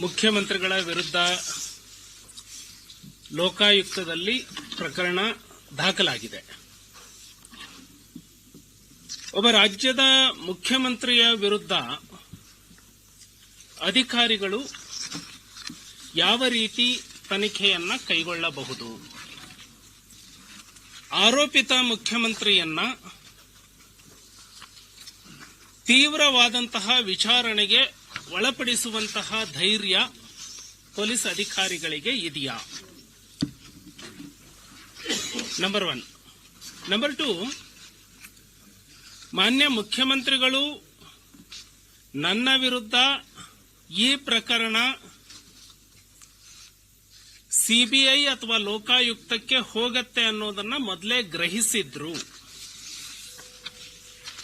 ಮುಖ್ಯಮಂತ್ರಿಗಳ ವಿರುದ್ಧ ಲೋಕಾಯುಕ್ತದಲ್ಲಿ ಪ್ರಕರಣ ದಾಖಲಾಗಿದೆ. ಒಬ್ಬ ರಾಜ್ಯದ ಮುಖ್ಯಮಂತ್ರಿಯ ವಿರುದ್ಧ ಅಧಿಕಾರಿಗಳು ಯಾವ ರೀತಿ ತನಿಖೆಯನ್ನ ಕೈಗೊಳ್ಳಬಹುದು? ಆರೋಪಿತ ಮುಖ್ಯಮಂತ್ರಿಯನ್ನ ತೀವ್ರವಾದಂತಹ ವಿಚಾರಣೆಗೆ ಒಳಪಡಿಸುವಂತಹ ಧೈರ್ಯ ಪೊಲೀಸ್ ಅಧಿಕಾರಿಗಳಿಗೆ ಇದೆಯಾ? ನಂಬರ್ ಒನ್ ನಂಬರ್ ಟು ಮಾನ್ಯ ಮುಖ್ಯಮಂತ್ರಿಗಳು ನನ್ನ ವಿರುದ್ಧ ಈ ಪ್ರಕರಣ ಸಿಬಿಐ ಅಥವಾ ಲೋಕಾಯುಕ್ತಕ್ಕೆ ಹೋಗತ್ತೆ ಅನ್ನೋದನ್ನ ಮೊದಲೇ ಗ್ರಹಿಸಿದ್ರು.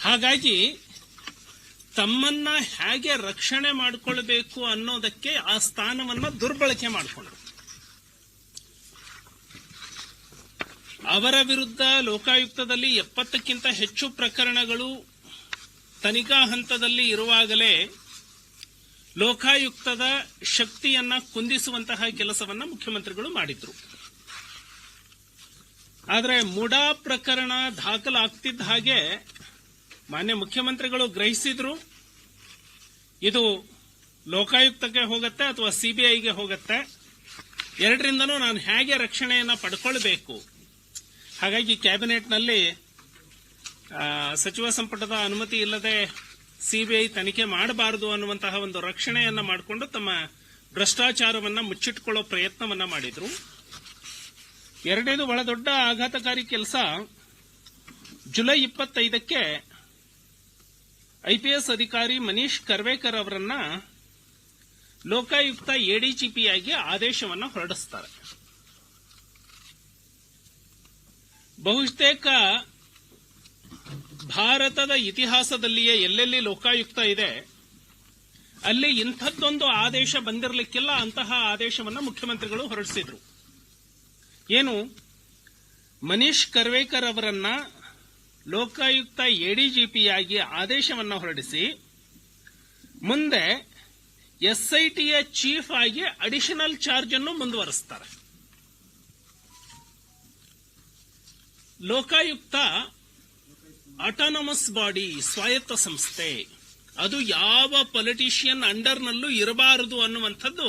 ಹಾಗಾಗಿ ತಮ್ಮನ್ನ ಹೇಗೆ ರಕ್ಷಣೆ ಮಾಡಿಕೊಳ್ಬೇಕು ಅನ್ನೋದಕ್ಕೆ ಆ ಸ್ಥಾನವನ್ನ ದುರ್ಬಳಕೆ ಮಾಡಿಕೊಂಡ್ರು. ಅವರ ವಿರುದ್ಧ ಲೋಕಾಯುಕ್ತದಲ್ಲಿ ಎಪ್ಪತ್ತಕ್ಕಿಂತ ಹೆಚ್ಚು ಪ್ರಕರಣಗಳು ತನಿಖಾ ಹಂತದಲ್ಲಿ ಇರುವಾಗಲೇ ಲೋಕಾಯುಕ್ತದ ಶಕ್ತಿಯನ್ನ ಕುಂದಿಸುವಂತಹ ಕೆಲಸವನ್ನ ಮುಖ್ಯಮಂತ್ರಿಗಳು ಮಾಡಿದ್ರು. ಆದರೆ ಮುಡಾ ಪ್ರಕರಣ ದಾಖಲಾಗ್ತಿದ್ದ ಹಾಗೆ ಮಾನ್ಯ ಮುಖ್ಯಮಂತ್ರಿಗಳು ಗ್ರಹಿಸಿದ್ರು, ಇದು ಲೋಕಾಯುಕ್ತಕ್ಕೆ ಹೋಗುತ್ತೆ ಅಥವಾ ಸಿಬಿಐಗೆ ಹೋಗುತ್ತೆ? ಎರಡರಿಂದನೂ ನಾನು ಹೇಗೆ ರಕ್ಷಣೆಯನ್ನು ಪಡ್ಕೊಳ್ಬೇಕು? ಹಾಗಾಗಿ ಕ್ಯಾಬಿನೆಟ್ನಲ್ಲಿ ಸಚಿವ ಸಂಪುಟದ ಅನುಮತಿ ಇಲ್ಲದೆ ಸಿಬಿಐ ತನಿಖೆ ಮಾಡಬಾರದು ಅನ್ನುವಂತಹ ಒಂದು ರಕ್ಷಣೆಯನ್ನು ಮಾಡಿಕೊಂಡು ತಮ್ಮ ಭ್ರಷ್ಟಾಚಾರವನ್ನು ಮುಚ್ಚಿಟ್ಕೊಳ್ಳೋ ಪ್ರಯತ್ನವನ್ನ ಮಾಡಿದ್ರು. ಎರಡನೇದು ಬಹಳ ದೊಡ್ಡ ಆಘಾತಕಾರಿ ಕೆಲಸ, ಜುಲೈ ಇಪ್ಪತ್ತೈದಕ್ಕೆ ಐಪಿಎಸ್ ಅಧಿಕಾರಿ ಮನೀಶ್ ಕರ್ವೇಕರ್ ಅವರನ್ನ ಲೋಕಾಯುಕ್ತ ಎಡಿಜಿಪಿಯಾಗಿ ಆದೇಶವನ್ನ ಹೊರಡಿಸ್ತಾರೆ. ಬಹುತೇಕ ಭಾರತದ ಇತಿಹಾಸದಲ್ಲಿಯೇ ಎಲ್ಲೆಲ್ಲಿ ಲೋಕಾಯುಕ್ತ ಇದೆ, ಅಲ್ಲಿ ಇಂಥದ್ದೊಂದು ಆದೇಶ ಬಂದಿರಲಿಕ್ಕಿಲ್ಲ, ಅಂತಹ ಆದೇಶವನ್ನು ಮುಖ್ಯಮಂತ್ರಿಗಳು ಹೊರಡಿಸಿದ್ರು. ಏನು? ಮನೀಶ್ ಕರ್ವೇಕರ್ ಅವರನ್ನ ಲೋಕಾಯುಕ್ತ ಎಡಿಜಿಪಿಯಾಗಿ ಆದೇಶವನ್ನು ಹೊರಡಿಸಿ, ಮುಂದೆ ಎಸ್ಐಟಿಯ ಚೀಫ್ ಆಗಿ ಅಡಿಷನಲ್ ಚಾರ್ಜ್ ಅನ್ನು ಮುಂದುವರಿಸ್ತಾರೆ. ಲೋಕಾಯುಕ್ತ ಆಟಾನಮಸ್ ಬಾಡಿ ಸ್ವಾಯತ್ತ ಸಂಸ್ಥೆ, ಅದು ಯಾವ ಪೊಲಿಟಿಷಿಯನ್ ಅಂಡರ್ನಲ್ಲೂ ಇರಬಾರದು ಅನ್ನುವಂಥದ್ದು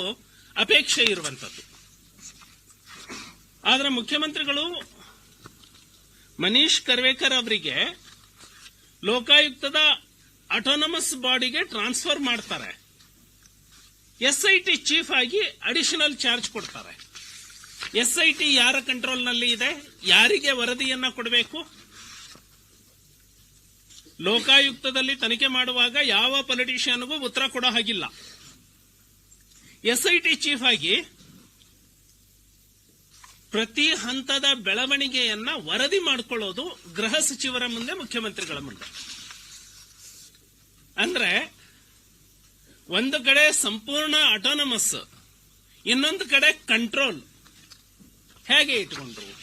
ಅಪೇಕ್ಷೆ ಇರುವಂಥದ್ದು. ಆದರೆ ಮುಖ್ಯಮಂತ್ರಿಗಳು ಮನೀಶ್ ಕರ್ವೇಕರ್ ಅವರಿಗೆ ಲೋಕಾಯುಕ್ತದ ಆಟೋನಮಸ್ ಬಾಡಿಗೆ ಟ್ರಾನ್ಸ್ಫರ್ ಮಾಡ್ತಾರೆ. ಎಸ್ಐಟಿ ಚೀಫ್ ಆಗಿ ಅಡಿಷನಲ್ ಚಾರ್ಜ್ ಕೊಡ್ತಾರೆ. ಎಸ್ಐಟಿ ಯಾರ ಕಂಟ್ರೋಲ್ನಲ್ಲಿ ಇದೆ? ಯಾರಿಗೆ ವರದಿಯನ್ನ ಕೊಡಬೇಕು? ಲೋಕಾಯುಕ್ತದಲ್ಲಿ ತನಿಖೆ ಮಾಡುವಾಗ ಯಾವ ಪೊಲಿಟಿಷಿಯನ್ಗೂ ಉತ್ತರ ಕೊಡೋ ಹಾಗಿಲ್ಲ. ಎಸ್ಐಟಿ ಚೀಫ್ ಆಗಿ ಪ್ರತಿ ಹಂತದ ಬೆಳವಣಿಗೆಯನ್ನ ವರದಿ ಮಾಡಿಕೊಳ್ಳೋದು ಗೃಹ ಸಚಿವರ ಮುಂದೆ, ಮುಖ್ಯಮಂತ್ರಿಗಳ ಮುಂದೆ. ಅಂದ್ರೆ, ಒಂದು ಕಡೆ ಸಂಪೂರ್ಣ ಆಟೋನಮಸ್ ಇನ್ನೊಂದು ಕಡೆ ಕಂಟ್ರೋಲ್ ಹೇಗೆ ಇಟ್ಕೊಂಡ್ರು?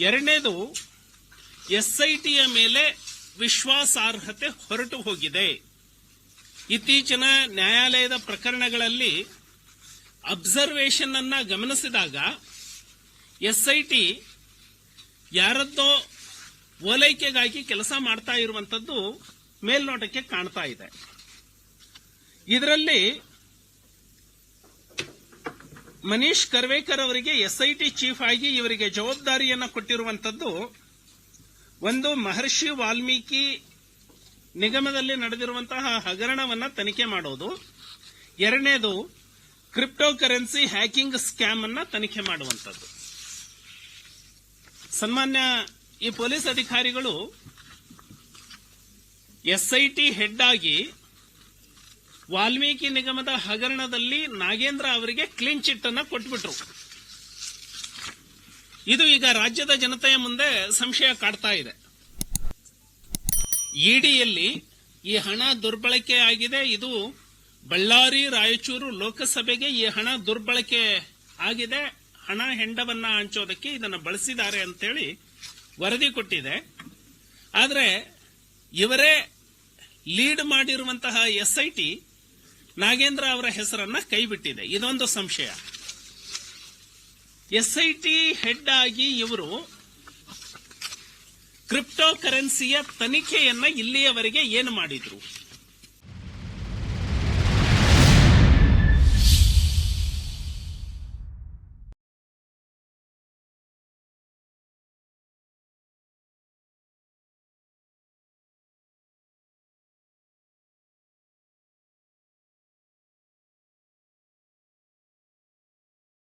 ಎರಡನೇದು, ಎಸ್ಐಟಿಯ ಮೇಲೆ ವಿಶ್ವಾಸಾರ್ಹತೆ ಹೊರಟು ಹೋಗಿದೆ. ಇತ್ತೀಚಿನ ನ್ಯಾಯಾಲಯದ ಪ್ರಕರಣಗಳಲ್ಲಿ ಅಬ್ಸರ್ವೇಷನ್ ಅನ್ನ ಗಮನಿಸಿದಾಗ ಎಸ್ ಐ ಟಿ ಯಾರದ್ದೋ ಓಲೈಕೆಗಾಗಿ ಕೆಲಸ ಮಾಡ್ತಾ ಇರುವಂತದ್ದು ಮೇಲ್ನೋಟಕ್ಕೆ ಕಾಣ್ತಾ ಇದೆ. ಇದರಲ್ಲಿ ಮನೀಶ್ ಕರ್ವೇಕರ್ ಅವರಿಗೆ ಎಸ್ ಐ ಚೀಫ್ ಆಗಿ ಇವರಿಗೆ ಜವಾಬ್ದಾರಿಯನ್ನು ಕೊಟ್ಟಿರುವಂತದ್ದು ಒಂದು ಮಹರ್ಷಿ ವಾಲ್ಮೀಕಿ ನಿಗಮದಲ್ಲಿ ನಡೆದಿರುವಂತಹ ಹಗರಣವನ್ನ ತನಿಖೆ ಮಾಡೋದು. ಎರಡನೇದು ಕ್ರಿಪ್ಟೋ ಕರೆನ್ಸಿ ಹ್ಯಾಕಿಂಗ್ ಸ್ಕ್ಯಾಮ್ ಅನ್ನ ತನಿಖೆ ಮಾಡುವಂಥದ್ದು. ಸನ್ಮಾನ್ಯ ಈ ಪೊಲೀಸ್ ಅಧಿಕಾರಿಗಳು ಎಸ್ಐಟಿ ಹೆಡ್ ಆಗಿ ವಾಲ್ಮೀಕಿ ನಿಗಮದ ಹಗರಣದಲ್ಲಿ ನಾಗೇಂದ್ರ ಅವರಿಗೆ ಕ್ಲೀನ್ ಚಿಟ್ ಅನ್ನ ಕೊಟ್ಬಿಟ್ರು. ಇದು ಈಗ ರಾಜ್ಯದ ಜನತೆಯ ಮುಂದೆ ಸಂಶಯ ಕಾಡ್ತಾ ಇದೆ. ಇಡಿಯಲ್ಲಿ ಈ ಹಣ ದುರ್ಬಳಕೆ ಆಗಿದೆ. ಇದು ಬಳ್ಳಾರಿ, ರಾಯಚೂರು ಲೋಕಸಭೆಗೆ ಈ ಹಣ ದುರ್ಬಳಕೆ ಆಗಿದೆ. ಹಣ ಹೆಂಡವನ್ನ ಹಂಚೋದಕ್ಕೆ ಇದನ್ನು ಬಳಸಿದ್ದಾರೆ ಅಂತೇಳಿ ವರದಿ ಕೊಟ್ಟಿದೆ. ಆದರೆ ಇವರೇ ಲೀಡ್ ಮಾಡಿರುವಂತಹ ಎಸ್ಐಟಿ ನಾಗೇಂದ್ರ ಅವರ ಹೆಸರನ್ನ ಕೈಬಿಟ್ಟಿದೆ. ಇದೊಂದು ಸಂಶಯ. ಎಸ್ಐಟಿ ಹೆಡ್ ಆಗಿ ಇವರು ಕ್ರಿಪ್ಟೋ ಕರೆನ್ಸಿಯ ತನಿಖೆಯನ್ನ ಇಲ್ಲಿಯವರೆಗೆ ಏನು ಮಾಡಿದ್ರು?